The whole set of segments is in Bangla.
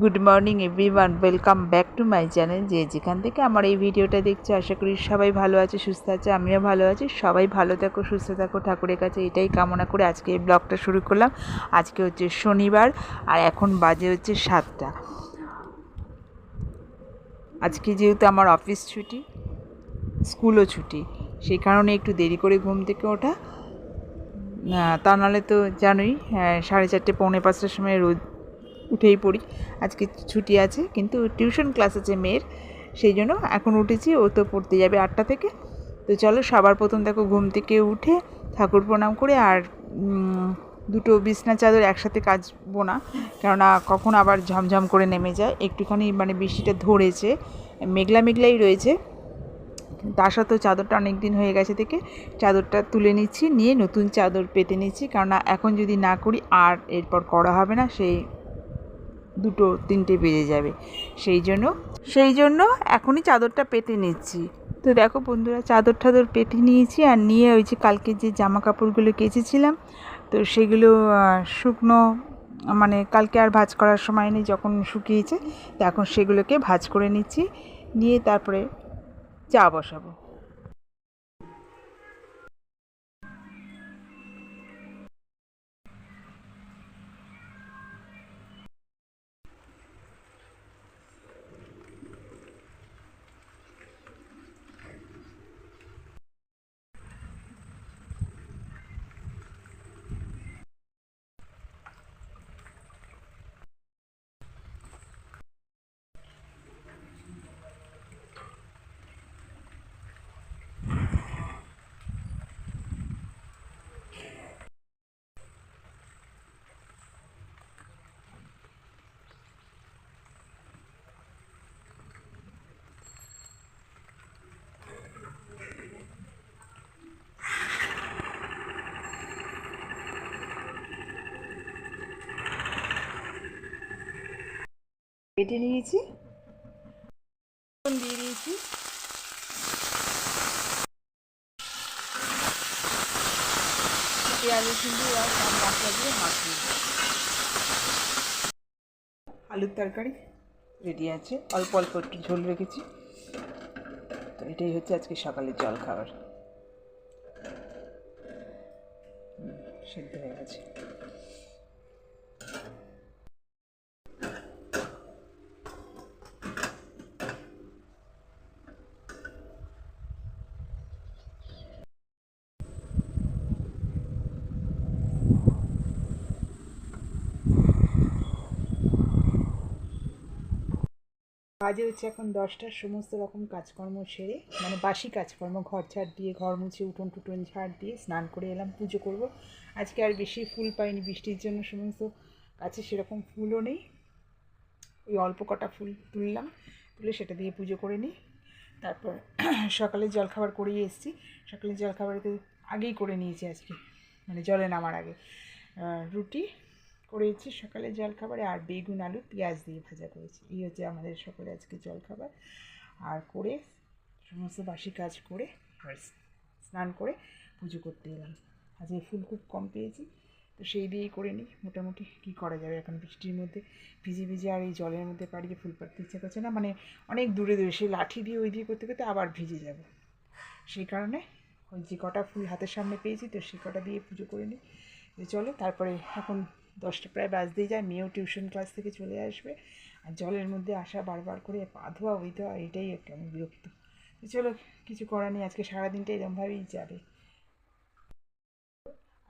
Good morning everyone welcome back to my channel যে যেখান থেকে আমার এই ভিডিওটা দেখছ, আশা করি সবাই ভালো আছে, সুস্থ আছে, আমিও ভালো আছি। সবাই ভালো থাকো, সুস্থ থাকো, ঠাকুরের কাছে এটাই কামনা করে আজকে এই ব্লগটা শুরু করলাম। আজকে হচ্ছে শনিবার, আর এখন বাজে হচ্ছে সাতটা। আজকে যেহেতু আমার অফিস ছুটি, স্কুলও ছুটি, সেই কারণে একটু দেরি করে ঘুম থেকে ওঠা। তা নাহলে তো জানোই সাড়ে চারটে, পৌনে পাঁচটার সময় রোজ উঠেই পড়ি। আজকে ছুটি আছে, কিন্তু টিউশন ক্লাস আছে মেয়ের। সেই জন্য এখন উঠেছি, ও তো পড়তে যাবে আটটা থেকে। তো চলো সবার প্রথম দেখো ঘুম থেকে উঠে ঠাকুর প্রণাম করে আর দুটো বিছনা চাদর একসাথে কাচবো না। কেননা কখন আবার ঝমঝম করে নেমে যায়। একটুখানি মানে বৃষ্টিটা ধরেছে, মেঘলা মেঘলাই রয়েছে। তার সত্ত্বেও চাদরটা অনেক দিন হয়ে গেছে থেকে চাদরটা তুলে নিচ্ছি, নিয়ে নতুন চাদর পেতে নিচ্ছি। কেননা এখন যদি না করি আর এরপর করা হবে না, সেই দুটো তিনটে বেজে যাবে। সেই জন্য সেই জন্য এখনই চাদরটা পেতে নিচ্ছি। তো দেখো বন্ধুরা, চাদর টাদর পেতে নিয়েছি আর নিয়ে ওই যে কালকে যে জামা কাপড়গুলো কেচেছিলাম, তো সেগুলো শুকনো মানে কালকে আর ভাজ করার সময় নেই, যখন শুকিয়েছে, তো এখন সেগুলোকে ভাজ করে নিচ্ছি, নিয়ে তারপরে চা বসাবো। কেটে নিয়েছি। দিয়ে দিয়েছি। পেঁয়াজ সিন্দুর আর সব মশলা দিয়ে মাখিয়ে আলুর তরকারি রেডি আছে। অল্প অল্প একটু ঝোল রেখেছি। তো এটাই হচ্ছে আজকে সকালের জল খাবার সেদ্ধ হয়ে গেছে। বাজে হচ্ছে এখন দশটার সমস্ত রকম কাজকর্ম সেরে মানে বাসি কাজকর্ম, ঘর ঝাড় দিয়ে, ঘর মুছে, উঠোন টুটন ঝাড় দিয়ে স্নান করে এলাম, পুজো করব। আজকে আর বেশি ফুল পাইনি, বৃষ্টির জন্য সমস্ত গাছে সেরকম ফুলও নেই। ওই অল্প কটা ফুল তুললাম, তুলে সেটা দিয়ে পুজো করে নিই। তারপর সকালে জলখাবার করেই এসেছি। সকালে জলখাবারে তো আগেই করে নিয়েছি আজকে মানে জলে নামার আগে। রুটি করেছি সকালে জলখাবারে আর বেগুন, আলু, পেঁয়াজ দিয়ে ভাজা করেছি। এই হচ্ছে আমাদের সকালে আজকে জলখাবার। আর করে সমস্ত বাসি কাজ করে স্নান করে পুজো করতে এলাম। আজকে ফুল খুব কম পেয়েছি, তো সেই দিয়েই করে নিই। মোটামুটি কী করা যাবে এখন বৃষ্টির মধ্যে? ভিজে ভিজে আর এই জলের মধ্যে পাড়িয়ে ফুল পাড়তে ইচ্ছা করছে না। মানে অনেক দূরে দূরে সেই লাঠি দিয়ে, ওই দিয়ে করতে করতে আবার ভিজে যাবে। সেই কারণে ওই যে কটা ফুল হাতের সামনে পেয়েছি, তো সেই কটা দিয়ে পুজো করে নিই। চলো, তারপরে এখন দশটা প্রায় বাজতেই যায়, মেয়েও টিউশন ক্লাস থেকে চলে আসবে। আর জলের মধ্যে আসা বারবার করে, পা ধোয়া, ওই ধোয়া, এটাই একটা আমি বিরক্ত। চলো, কিছু করার নেই, আজকে সারাদিনটা এরকমভাবেই যাবে।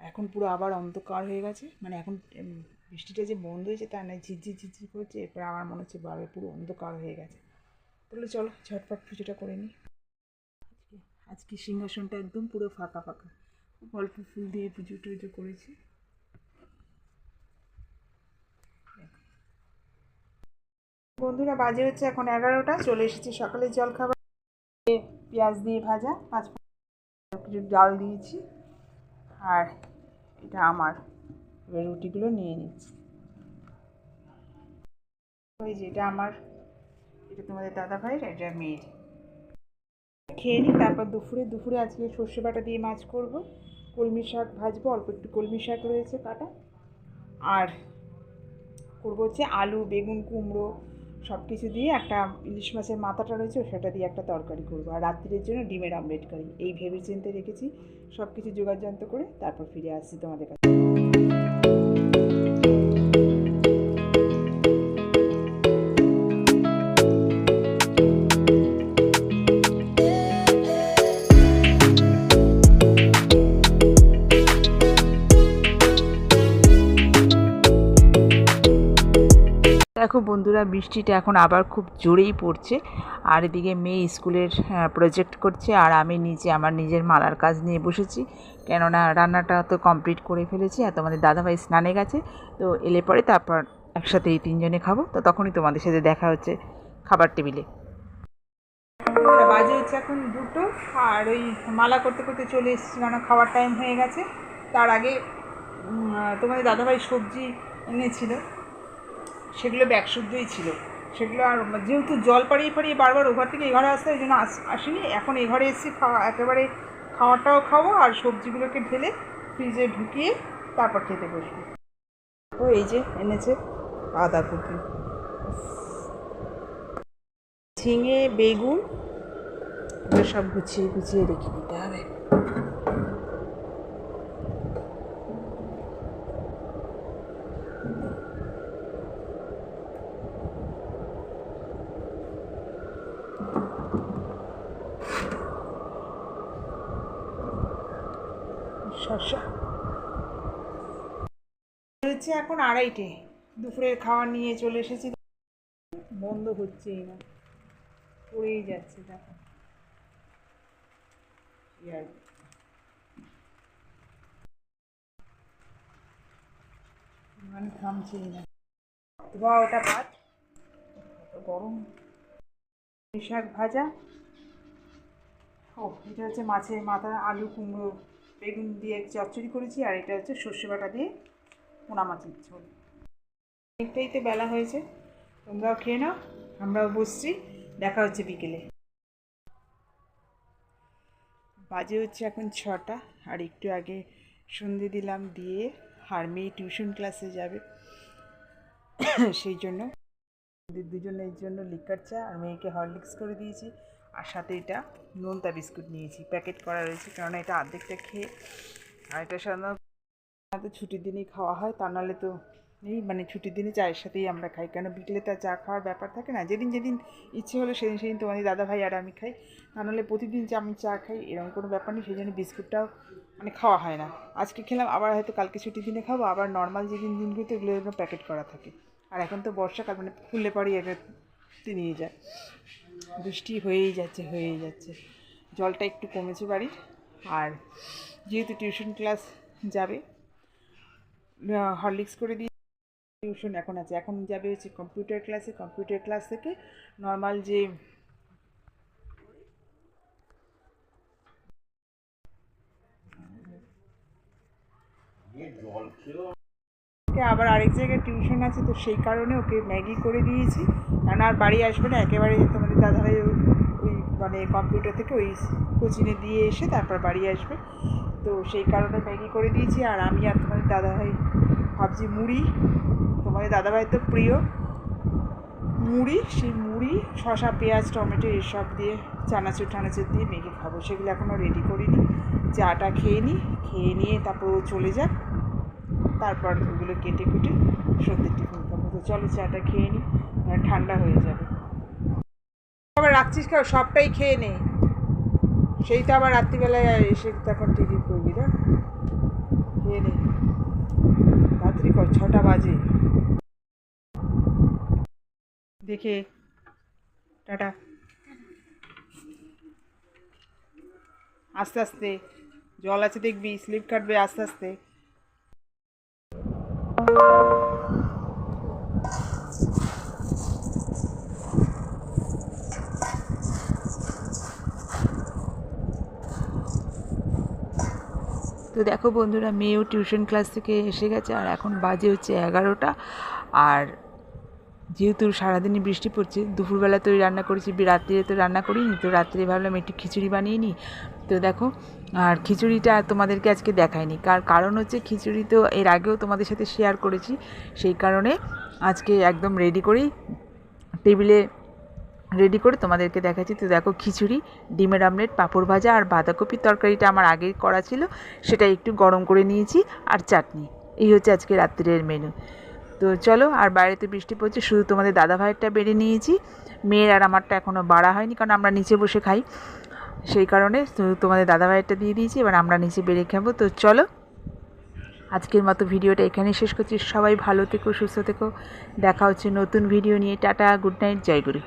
এখন পুরো আবার অন্ধকার হয়ে গেছে মানে এখন বৃষ্টিটা যে বন্ধ হয়েছে তা নয়, ঝিরঝির ঝিরঝির করছে, এরপর আমার মনে হচ্ছে বারে পুরো অন্ধকার হয়ে গেছে। তাহলে চলো, ঝটপট পুজোটা করে নিই। আজকে সিংহাসনটা একদম পুরো ফাঁকা ফাঁকা। অল্প ফুল দিয়ে পুজো টুজো করেছি। বন্ধুরা, বাজে হচ্ছে এখন এগারোটা, চলে এসেছি সকালের জল খাবার পেঁয়াজ দিয়ে ভাজা, পাঁচ কিছু ডাল দিয়েছি, আর এটা আমার। রুটিগুলো নিয়ে নিচ্ছি। ওই যে এটা আমার, এটা তোমাদের দাদা ভাইয়ের এটা মেয়ের। খেয়ে নিই, তারপর দুপুরে দুপুরে আজকে সর্ষে বাটা দিয়ে মাছ করব। কলমি শাক ভাজবো, অল্প একটু কলমি শাক রয়েছে কাটা। আর করব হচ্ছে আলু, বেগুন, কুমড়ো সব কিছু দিয়ে একটা ইলিশ মাছের মাথাটা রয়েছে, সেটা দিয়ে একটা তরকারি করব। আর রাত্রির জন্য ডিমের আমলেট কারি। এই ভেবে চিনতে রেখেছি। সব কিছু যোগাযন্ত করে তারপর ফিরে আসছি তোমাদের কাছে। দেখো বন্ধুরা, বৃষ্টিটা এখন আবার খুব জোরেই পড়ছে। আর এদিকে মেয়ে স্কুলের প্রজেক্ট করছে আর আমি নিজে আমার নিজের মালার কাজ নিয়ে বসেছি। কেননা রান্নাটা তো কমপ্লিট করে ফেলেছি আর তোমাদের দাদাভাই স্নানে গেছে। তো এলে পরে তারপর একসাথে এই তিনজনে খাব। তো তখনই তোমাদের সাথে দেখা হচ্ছে খাবার টেবিলে। বাজে হচ্ছে এখন দুটো। আর ওই মালা করতে করতে চলে এসেছি কেন খাওয়ার টাইম হয়ে গেছে। তার আগে তোমাদের দাদাভাই সবজি এনেছিল। সেগুলো ব্যাগশুদ্ধই ছিল। সেগুলো আর যেহেতু জল পাড়িয়ে পাড়িয়ে বারবার ওঘর থেকে এ ঘরে আসতে ওই জন্য আস- আসিনি। এখন এ ঘরে এসেছি খাওয়া, একেবারে খাওয়াটাও খাব আর সবজিগুলোকে ঢেলে ফ্রিজে ঢুকিয়ে তারপর খেতে বসবো। তো এই যে এনেছে আদা বাঁধাকপি ঝিঙে, বেগুন সব গুছিয়ে গুছিয়ে রেখে দিতে হবে। শসা হচ্ছে এখন আড়াইটে। দুপুরের খাওয়া নিয়ে চলে এসেছি। বন্ধ হচ্ছেই না পড়েই যাচ্ছে দেখো। মানে থামছেই না ধোয়া ওটা ভাত গরম। শাক ভাজা। ও, এটা হচ্ছে মাছের মাথা, আলু কুমড়ো। বেগুন দিয়ে চচ্চড়ি করেছি, আর এটা হচ্ছে সর্ষে বাটা দিয়ে পোনা মাছের ঝোল। অনেকটাই তো বেলা হয়েছে, তোমরাও খেয়ে নাও, আমরাও বসছি, দেখা হচ্ছে বিকেলে। বাজে হচ্ছে এখন ছটা, আর একটু আগে সন্ধে দিলাম দিয়ে আর মেয়ে টিউশন ক্লাসে যাবে। সেই জন্য, দুজনের জন্য লিকার চা আর মেয়েকে হরলিক্স করে দিয়েছি। আর সাথে এটা নোনতা বিস্কুট নিয়েছি, প্যাকেট করা রয়েছে কারণ এটা অর্ধেকটা খেয়ে আর এটা সাধারণত ছুটির দিনেই খাওয়া হয়, তা নাহলে তো এই মানে ছুটির দিনে চায়ের সাথেই আমরা খাই, কেন বিকেলে তো আর চা খাওয়ার ব্যাপার থাকে না, যেদিন যেদিন ইচ্ছে হলো সেদিন সেদিন তোমাদের দাদা ভাই আর আমি খাই, তা নাহলে প্রতিদিন যে আমি চা খাই এরকম কোনো ব্যাপার নেই, সেই জন্য বিস্কুটটাও মানে খাওয়া হয় না। আজকে খেলাম, আবার হয়তো কালকে ছুটির দিনে খাব, আবার নর্মাল যেদিন দিনগুলোতে এগুলো প্যাকেট করা থাকে। আর এখন তো বর্ষাকাল মানে খুললে পরেই এগাতে নিয়ে যায়। বৃষ্টি হয়েই যাচ্ছে হয়েই যাচ্ছে। জলটা একটু কমেছে বাড়ির। আর যেহেতু টিউশন ক্লাস যাবে হরলিক্স করে দিয়ে টিউশন এখন আছে। এখন যাবে হচ্ছে কম্পিউটার ক্লাসে। কম্পিউটার ক্লাস থেকে নর্মাল যে ওকে আবার আরেক জায়গায় টিউশন আছে, তো সেই কারণে ওকে ম্যাগি করে দিয়েছি। কারণ আর বাড়ি আসবে না, একেবারে তোমাদের দাদাভাই ওই মানে কম্পিউটার থেকে ওই কোচিংয়ে দিয়ে এসে তারপর বাড়ি আসবে। তো সেই কারণে ম্যাগি করে দিয়েছি, আর আমি আর তোমাদের দাদাভাই ভাবছি মুড়ি। তোমাদের দাদাভাই তো প্রিয়। মুড়ি, সেই মুড়ি, শসা, পেঁয়াজ, টমেটো এসব দিয়ে চানাচুর টানাচুর দিয়ে মেখে খাব। সেগুলো এখনও রেডি করিনি। চাটা খেয়ে নিই খেয়ে নিয়ে তারপর ও চলে যাক। তারপর ওগুলো কেটে কুটে সত্যি টিফিন তো চলো চাটা খেয়ে নিই ঠান্ডা হয়ে যাবে। আবার রাখছিস কেউ সবটাই খেয়ে নে। সেই তো আবার রাত্রিবেলায় এসে তখন টিফিন করবি না। খেয়ে নে। রাত্রি কর, ছটা বাজে। দেখে টাটা। আস্তে আস্তে। জল আছে দেখবি, স্লিপ কাটবে আস্তে আস্তে। তো দেখো বন্ধুরা, মেয়েও টিউশন ক্লাস থেকে এসে গেছে আর এখন বাজে হচ্ছে এগারোটা। আর যেহেতু সারাদিনই বৃষ্টি পড়ছে, দুপুরবেলা তো রান্না করেছি রাত্রে তো রান্না করিনি, তো রাত্রে ভাবলাম একটু খিচুড়ি বানিয়ে নিই। তো দেখো আর খিচুড়িটা তোমাদেরকে আজকে দেখায়নি কার, কারণ হচ্ছে খিচুড়ি তো এর আগেও তোমাদের সাথে শেয়ার করেছি। সেই কারণে আজকে একদম রেডি করেই টেবিলে রেডি করে তোমাদেরকে দেখাচ্ছি। তো দেখো খিচুড়ি, ডিমের আমলেট পাঁপড় ভাজা আর বাঁধাকপির তরকারিটা আমার আগেই করা ছিল। সেটা একটু গরম করে নিয়েছি আর চাটনি। এই হচ্ছে আজকে রাত্রের মেনু তো চলো আর বাইরে তো বৃষ্টি পড়ছে, শুধু তোমাদের দাদা ভাইয়েরটা বেড়ে নিয়েছি। মেয়ের আর আমারটা এখনও বাড়া হয়নি, কারণ আমরা নিচে বসে খাই। সেই কারণে তোমাদের দাদাভাইয়েরটা দিয়ে দিয়েছি, এবার আমরা নিচে বেড়ে খাব তো চলো, আজকের মতো ভিডিওটা এখানেই শেষ করছি। সবাই ভালো থেকো, সুস্থ থেকো। দেখা হচ্ছে নতুন ভিডিও নিয়ে। টাটা, গুড নাইট, জয় গুরু।